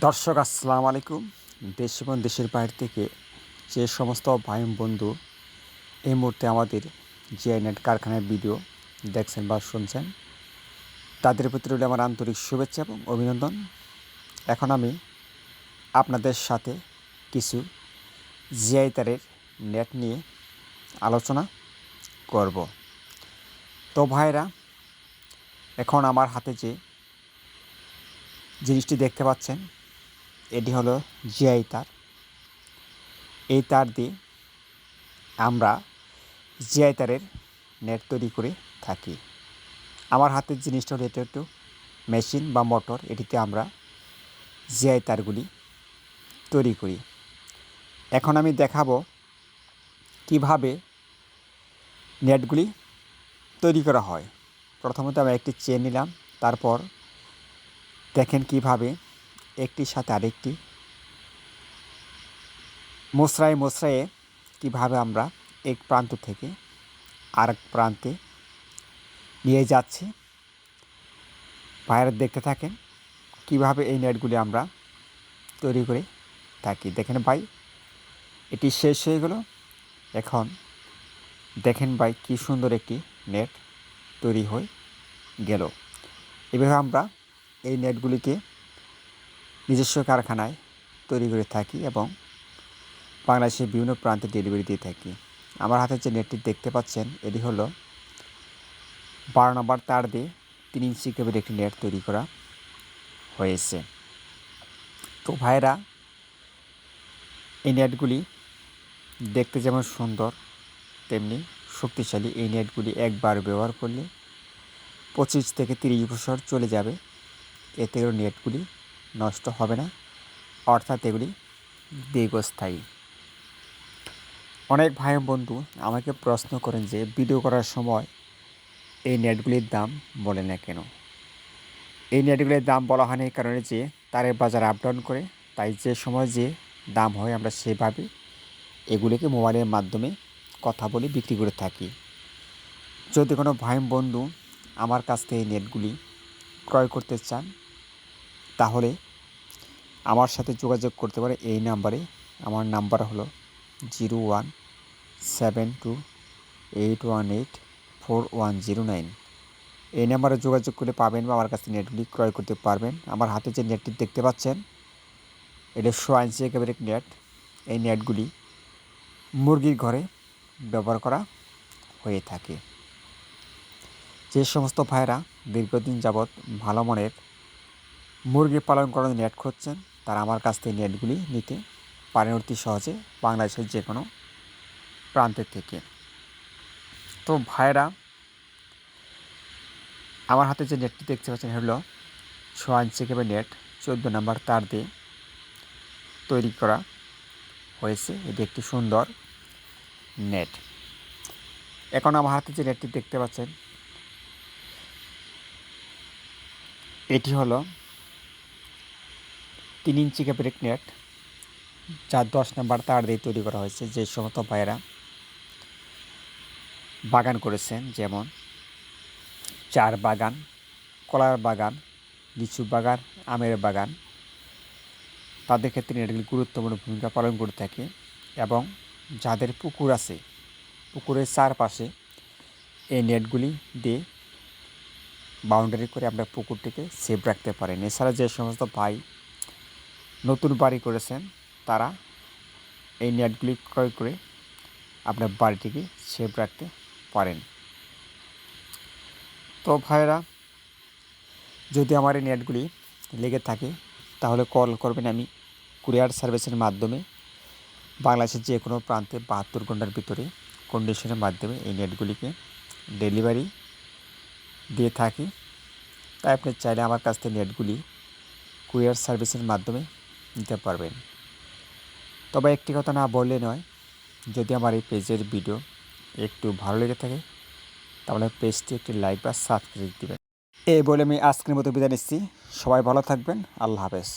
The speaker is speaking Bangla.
দর্শক, আসসালামু আলাইকুম। দেশ এবং দেশের বাইরে থেকে যে সমস্ত ভাই বন্ধু এই মুহূর্তে আমাদের জিআই নেট কারখানার ভিডিও দেখছেন বা শুনছেন, তাদের প্রতি রইল আমার আন্তরিক শুভেচ্ছা এবং অভিনন্দন। এখন আমি আপনাদের সাথে কিছু জিআই তারের নেট নিয়ে আলোচনা করব। তো ভাইরা এখন আমার হাতে যে জিনিসটি দেখতে পাচ্ছেন এটি হলো জিআই তার। এই তার দিয়ে আমরা জিআই তারের নেট তৈরি করে থাকি। আমার হাতের জিনিসটা হলো এটা একটু মেশিন বা মোটর এটিতে আমরা জিআই তারগুলি তৈরি করি। এখন আমি দেখাবো কীভাবে নেটগুলি তৈরি করা হয়। প্রথমত আমি একটি চেন নিলাম, তারপর দেখেন কীভাবে একটির সাথে আরেকটি। মশরায় মশরায়ে কীভাবে আমরা এক প্রান্ত থেকে আরেক প্রান্তে নিয়ে যাচ্ছি বাইরে দেখতে থাকেন, কীভাবে এই নেটগুলি আমরা তৈরি করে থাকি। দেখেন ভাই, এটি শেষ হয়ে গেল। এখন দেখেন ভাই, কী সুন্দর একটি নেট তৈরি হয়ে গেল। এভাবে আমরা এই নেটগুলিকে নিজস্ব কারখানায় তৈরি করে থাকি এবং বাংলাদেশের বিভিন্ন প্রান্তে ডেলিভারি দিয়ে থাকি। আমার হাতে যে নেটটি দেখতে পাচ্ছেন, এটি হলো বারো নম্বর তার দিয়ে তিন ইঞ্চি কেবের একটি নেট তৈরি করা হয়েছে। তো ভাইরা এই নেটগুলি দেখতে যেমন সুন্দর, তেমনি শক্তিশালী। এই নেটগুলি একবার ব্যবহার করলে পঁচিশ থেকে তিরিশ বছর চলে যাবে। এতে নেটগুলি নষ্ট হবে না। অর্থাৎ এগুলি দীর্ঘস্থায়ী। অনেক ভাই বন্ধু আমাকে প্রশ্ন করেন যে, ভিডিও করার সময় এই নেটগুলির দাম বলে না কেন? এই নেটগুলির দাম বলা হয়নি কারণে যে তারের বাজার আপ ডাউন করে, তাই যে সময় যে দাম হয় আমরা সেভাবে এগুলিকে মোবাইলের মাধ্যমে কথা বলে বিক্রি করে থাকি। যদি কোনো ভাই বন্ধু আমার কাছ থেকে এই নেটগুলি ক্রয় করতে চান তাহলে আমার সাথে যোগাযোগ করতে পারে এই নাম্বারে। আমার নাম্বার হলো zero one seven two eight one eight four one zero nine. এই নাম্বারে যোগাযোগ করে পাবেন বা আমার কাছে নেটগুলি ক্রয় করতে পারবেন। আমার হাতে যে নেটটি দেখতে পাচ্ছেন, এটা শো আইনসি একেবারে নেট। এই নেটগুলি মুরগির ঘরে ব্যবহার করা হয়ে থাকে। যে সমস্ত ভাইরা দীর্ঘদিন যাবৎ ভালো মনের মুরগি পালন করার নেট খুঁজছেন, তারা আমার কাছ থেকে নেটগুলি নিতে পারেন অতি সহজে বাংলাদেশের যে কোনো প্রান্তের থেকে। তো ভাইরা আমার হাতে যে নেটটি দেখতে পাচ্ছেন হলো ছ ইঞ্চি কেবে নেট চোদ্দ নাম্বার তার দিয়ে তৈরি করা হয়েছে। এটি একটি সুন্দর নেট এখন আমার হাতে যে নেটটি দেখতে পাচ্ছেন, এটি হলো তিন ইঞ্চি ক্যাপের নেট যা দশ নম্বর তার দিয়ে তৈরি করা হয়েছে, যে সমস্ত ভাইয়েরা বাগান করেছেন, যেমন চার বাগান, কলার বাগান, লিচু বাগান, আমের বাগান, তাদের ক্ষেত্রে নেটগুলি গুরুত্বপূর্ণ ভূমিকা পালন করে থাকে এবং যাদের পুকুর আছে, পুকুরের চারপাশে এই নেটগুলি দিয়ে বাউন্ডারি করে আপনার পুকুরটিকে সেভ রাখতে পারেন। এছাড়া যে সমস্ত ভাই নতুন বাড়ি করেছেন তারা। এই নেটগুলি ক্রয় করে আপনার বাড়িটিকে সেভ রাখতে পারেন। তো ভাইরা যদি আমার এই নেটগুলি লেগে থাকে, তাহলে কল করবেন আমি কুরিয়ার সার্ভিসের মাধ্যমে। বাংলাদেশের যে কোনো প্রান্তে বাহাত্তর ঘণ্টার ভিতরে কন্ডিশনের মাধ্যমে এই নেটগুলিকে ডেলিভারি দিয়ে থাকি। তাই আপনি চাইলে আমার কাছ থেকে নেটগুলি কুরিয়ার সার্ভিসের মাধ্যমে নিতে পারবেন। তবে একটি কথা না বললে নয়, যদি আমার এই পেজের ভিডিও একটু ভালো লেগে থাকে, তাহলে পেজটি একটি লাইক বা সাবস্ক্রাইব দেবেন। এই বলে আমি আজকের মতো বিদায় নিচ্ছি। সবাই ভালো থাকবেন। আল্লাহ হাফেজ।